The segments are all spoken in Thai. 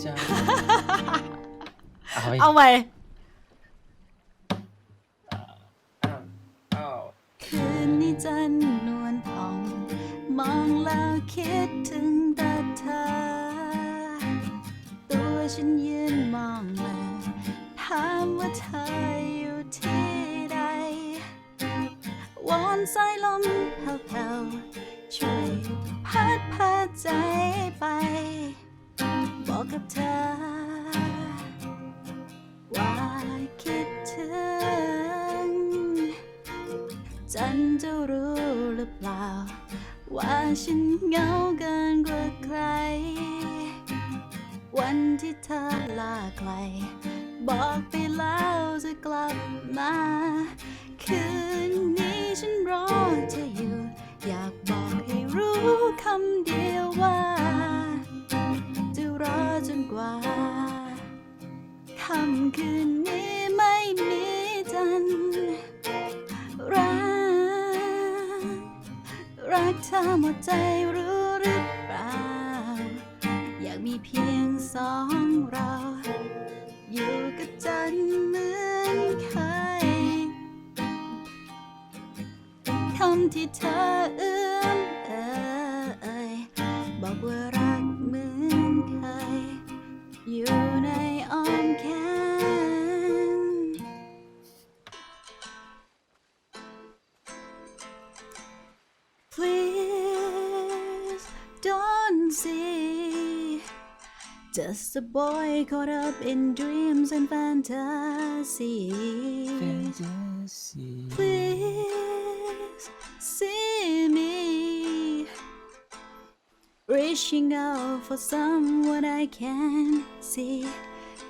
ใจเอาไปเอาไปอ้าวคืนนี้จันทร์นวลทอง มองแล้วคิดถึงแต่เธอ ตัวฉันยืนมองเลยถามว่าเธออยู่ที่ใดวอนสายลมแผ่วๆช่วยพัดพาใจไป บอกกับเธอ ว่าคิดถึง จันจะรู้หรือเปล่า ว่าฉันเหงาเกินกว่าใคร วันที่เธอลาไกล บอกไปแล้วจะกลับมา คืนนี้ฉันรอเธออยู่ อยากบอกให้รู้คำเดียวว่า ว่าค่ำคืนนี้ไม่มีจันรัก รักเธอหมดใจรู้หรือเปล่า อยากมีเพียงสองเรา อยู่กับจันเหมือนเคยคำที่เธอเอื้อ Just a boy caught up in dreams and fantasy. Fantasy. Please see me. Reaching out for someone I can see.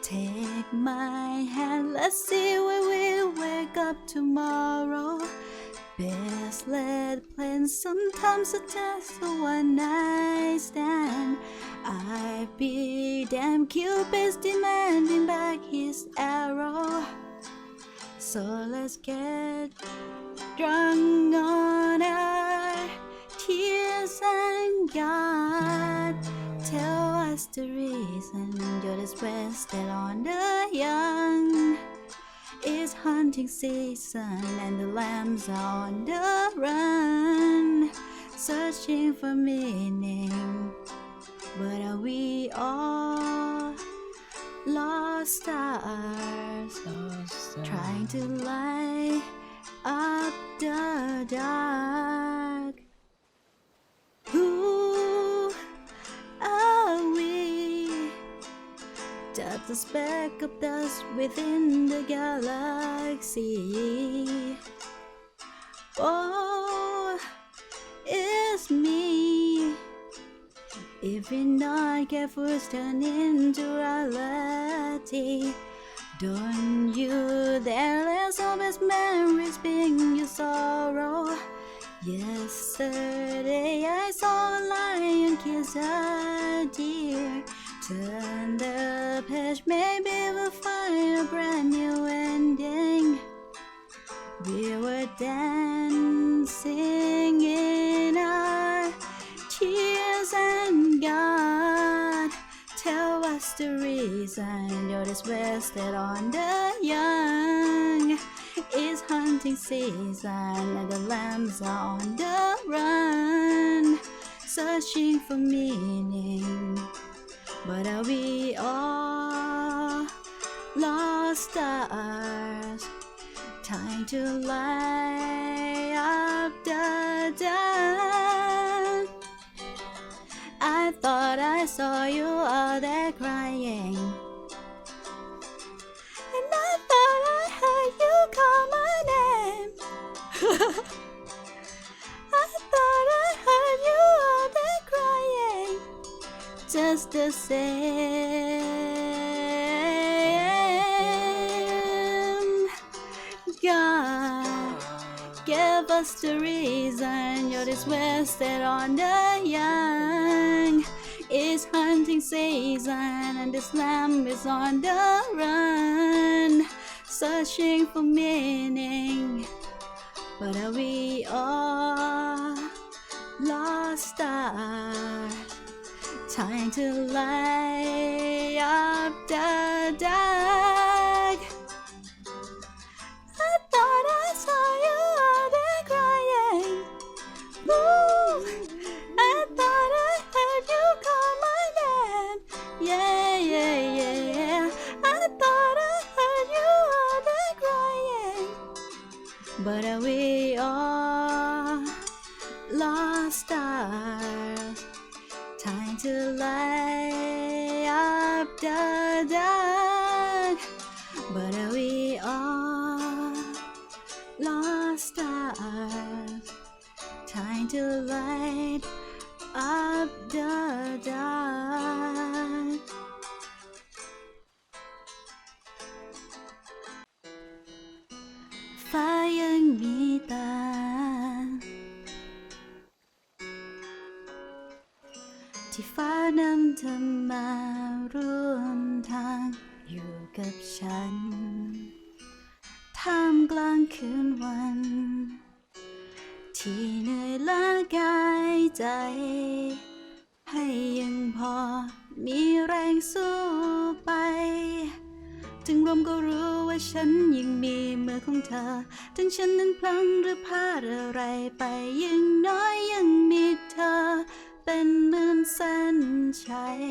Take my hand, let's see where we wake up tomorrow. Best laid plans sometimes a test for one night stand. I'd be damn Cupid's demanding back his arrow. So let's get drunk on our tears and God tell us the reason you're distressed on the young. It's hunting season and the lambs are on the run, searching for meaning. But are we all lost stars? trying to light up the dark. Who are we? Just a speck of dust within the galaxy. Oh, Not careful, it's turn into reality. Don't you dare let always memories bring you sorrow. Yesterday I saw a lion kiss a deer. Turn the page, maybe we'll find a brand new ending. We were dancing tell us the reason you're distressed on the young. It's hunting season and the lambs are on the run, searching for meaning. But are we all lost stars? Time to light saw you out there crying. And I thought I heard you call my name. I thought I heard you out there crying. Just the same. God. Give us the reason you're disrested on the young. It's hunting season and this lamb is on the run, searching for meaning. But are we all lost stars? Time to light up the dark. But are we all lost stars? Time to light up the dark. But are we all lost stars? Time to light มีตา ที่ฟ้านำเธอมาร่วมทางอยู่กับฉัน ท่ามกลางคืนวัน ที่เหนื่อยล้ากายใจ ให้ยังพอมีแรงสู้ไป ถึงลมก็รู้ว่าฉันยังมีมือของเธอ ถึงฉันนั้นพลังหรือพลาดอะไรไปยังน้อยยังมีเธอ เป็นเหมือนเส้นชัย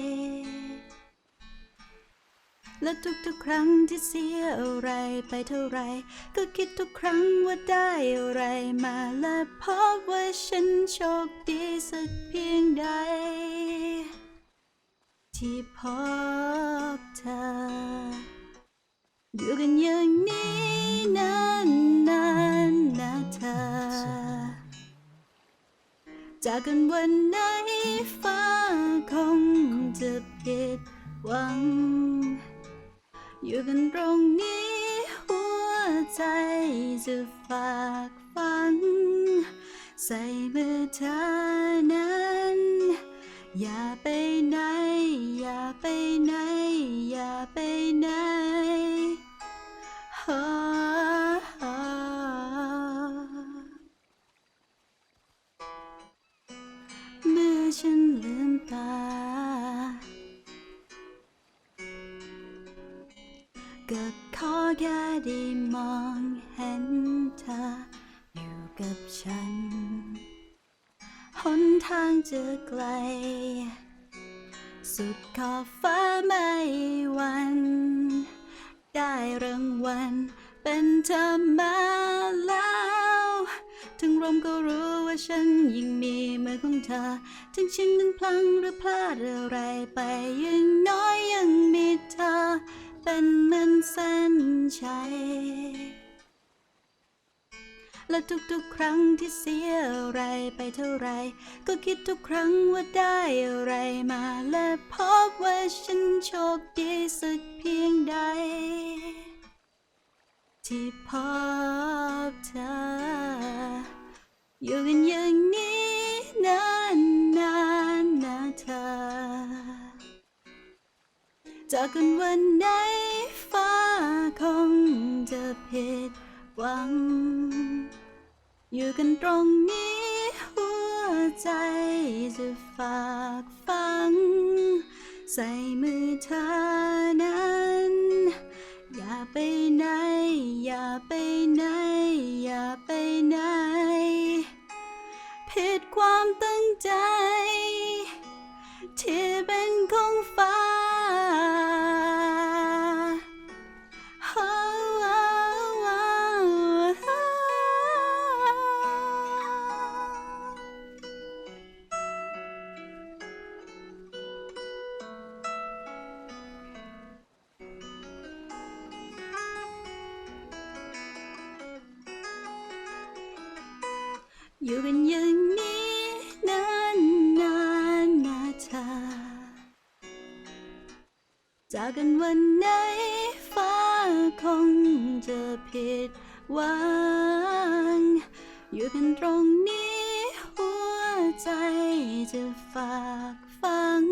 และทุกๆ ครั้งที่เสียอะไรไปเท่าไร ก็คิดทุกครั้งว่าได้อะไรมาและพบว่าฉันโชคดีสักเพียงใด ที่พบเธอ อยู่กันอย่างนี้นานนานนะเธอ จากกันวันไหนฟ้าคงจะผิดหวัง อยู่กันตรงนี้หัวใจจะฝากฝังใส่มือเธอนั้น อย่าไปไหน อย่าไปไหน อย่าไปไหน ก็ขอแค่ได้มองเห็นเธออยู่กับฉัน หนทางจะไกล สุดขอบฟ้าไม่วัน ได้รางวัลเป็นเธอมาแล้ว ถึงลมก็รู้ว่าฉันยังมีมือของเธอ ถึงฉันนั้นพลังหรือพลาดอะไรไปยังน้อย เส้นชัย และทุกๆ ครั้งที่เสียอะไรไปเท่าไร ก็คิดทุกครั้งว่าได้อะไรมา และพบว่าฉันโชคดีสักเพียงใด ที่พบเธอ อยู่กันอย่างนี้นานนานๆนะเธอจากกันวันไหน หวัง อยู่กันตรงนี้ หัวใจจะฝากฝัง ใส่มือเธอนั้น อย่าไปไหน อย่าไปไหน อย่าไปไหน ผิดความตั้งใจ ที่เป็น อยู่กันอย่างนี้นานนานๆนะเธอจากกันวันไหนฟ้าคงจะผิดหวัง อยู่กันตรงนี้หัวใจจะฝากฝัง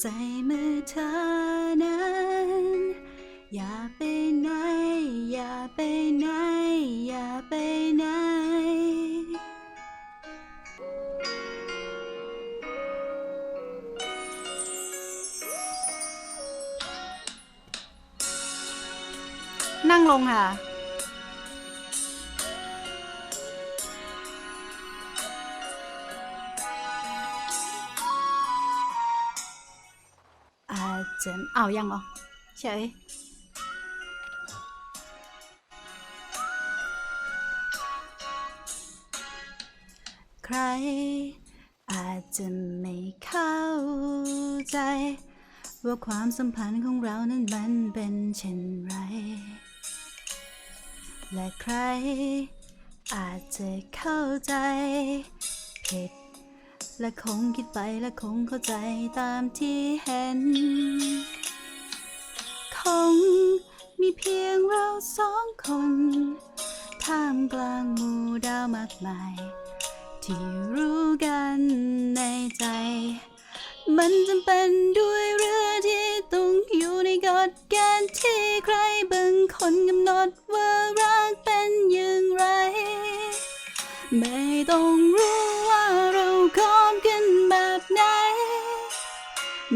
ใส่มือเธอนั้น อย่าไปไหน อย่าไปไหน ลงค่ะอาจจะเอายังเหรอเฉยใคร อาจจะไม่เข้าใจว่าความสัมพันธ์ของเรานั้นมันเป็นเช่นไร และใคร อาจจะเข้าใจผิดและคงคิดไปและคงเข้าใจตามที่เห็น คงมีเพียงเราสองคนท่ามกลางหมู่ดาวมากมาย ที่รู้กันในใจ มันจำเป็นด้วยเรือที่ต้องอยู่ในกฎเกณฑ์ที่ใครบางคนกำหนดว่ารักเป็นอย่างไร ไม่ต้องรู้ว่าเราคบกันแบบไหน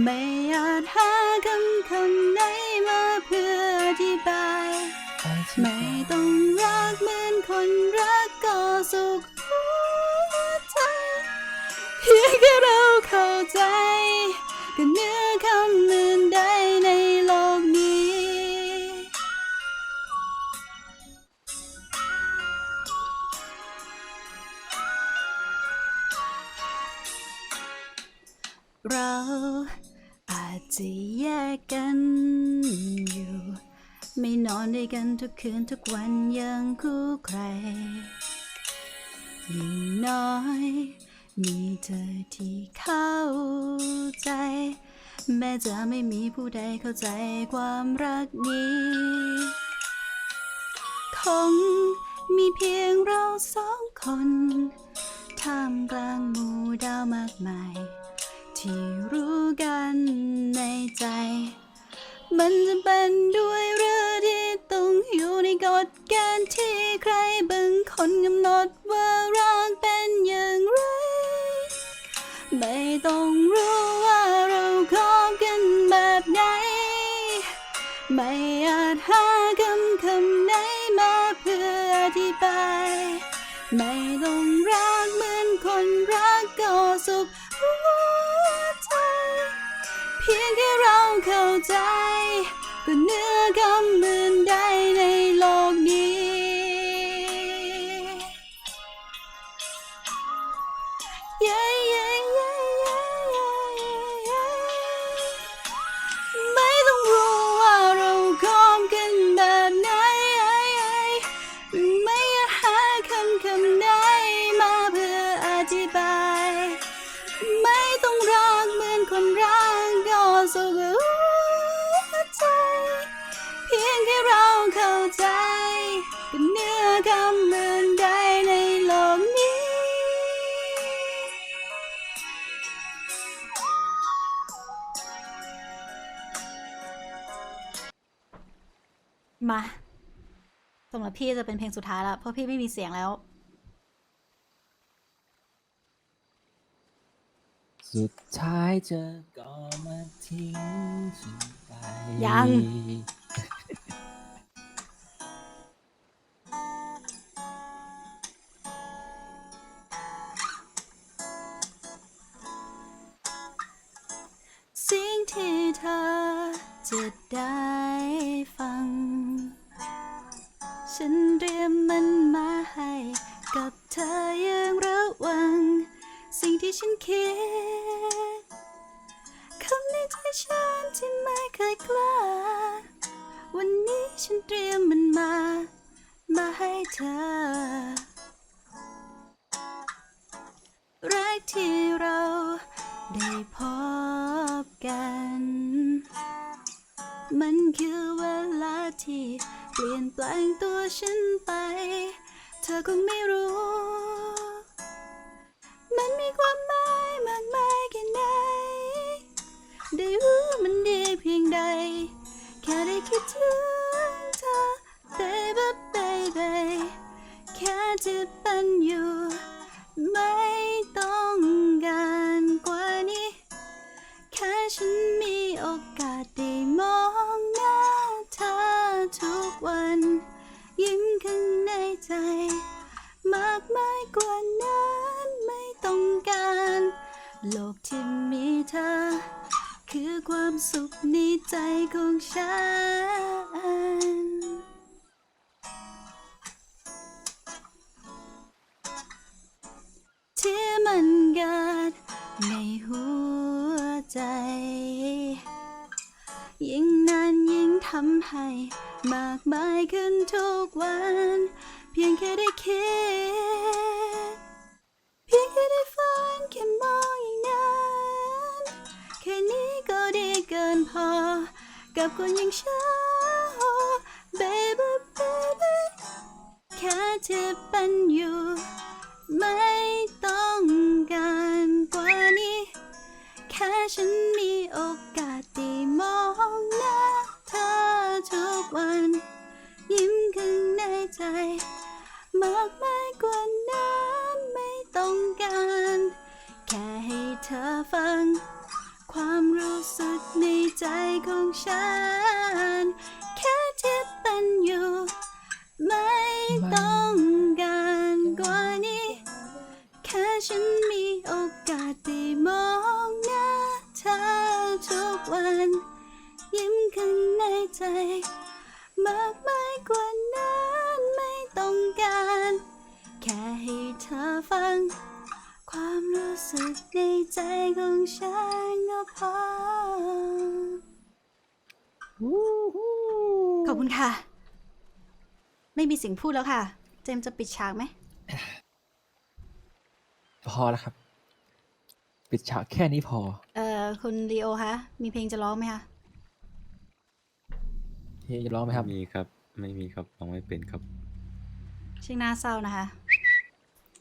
ไม่อาจหาคำคำไหนมาเพื่ออธิบาย ไม่ต้องรักเหมือนคนรักก็สุข ใจก็เหนื้อคำอื่นใดในโลกนี้ เราอาจจะแยกกันอยู่ ไม่นอนด้วยกันทุกคืนทุกวันยังคู่ใครยิ่งน้อย มีเธอที่เข้าใจ แม้จะไม่มีผู้ใดเข้าใจความรักนี้ คงมีเพียงเราสองคนท่ามกลางหมู่ดาวมากมาย ที่รู้กันในใจ มันจะเป็นด้วยเรือที่ต้องอยู่ในกฎเกณฑ์ที่ มาสำหรับพี่จะเป็นเพลงสุดท้ายแล้ว เพราะพี่ไม่มีเสียงแล้ว สุดท้ายเธอก็มาทิ้งฉันไปยัง สิ่งที่เธอจะได้ฟัง ฉันเตรียมมันมาให้ กับเธออย่างระวัง สิ่งที่ฉันคิดคำในใจฉันที่ไม่เคยกล้า วันนี้ฉันเตรียมมันมา มาให้เธอ แรกที่เราได้พบกัน มันคือเวลาที่เปลี่ยนแปลงตัว ฉันไป เธอคงไม่รู้ มันมีความหมายมากมายแค่ไหน ได้รู้มันดีเพียงใด แค่ได้คิดถึง ทำให้มากมายขึ้นทุกวัน เพียงแค่ได้คิด เพียงแค่ได้ฝันแค่มองอย่างนั้นแค่นี้ก็ดีเกินพอ กับคนอย่างฉัน baby baby แค่ที่เป็นอยู่ ไม่ต้องการกว่านี้ แค่ฉันมีโอกาสได้มองหน้า เธอทุกวัน ค่ให้เธอฟัง ความรู้สึกในใจของฉันก็พอขอบคุณค่ะ ไม่มีสิ่งพูดแล้วค่ะ เจมส์จะปิดฉากไหม พอแล้วครับ ปิดฉากแค่นี้พอ เอ่อ คุณลีโอคะ มีเพลงจะร้องไหมคะ เฮียจะร้องไหมครับไม่มีครับ ไม่มีครับร้องไม่เป็นครับชื่อน่าเศร้านะคะ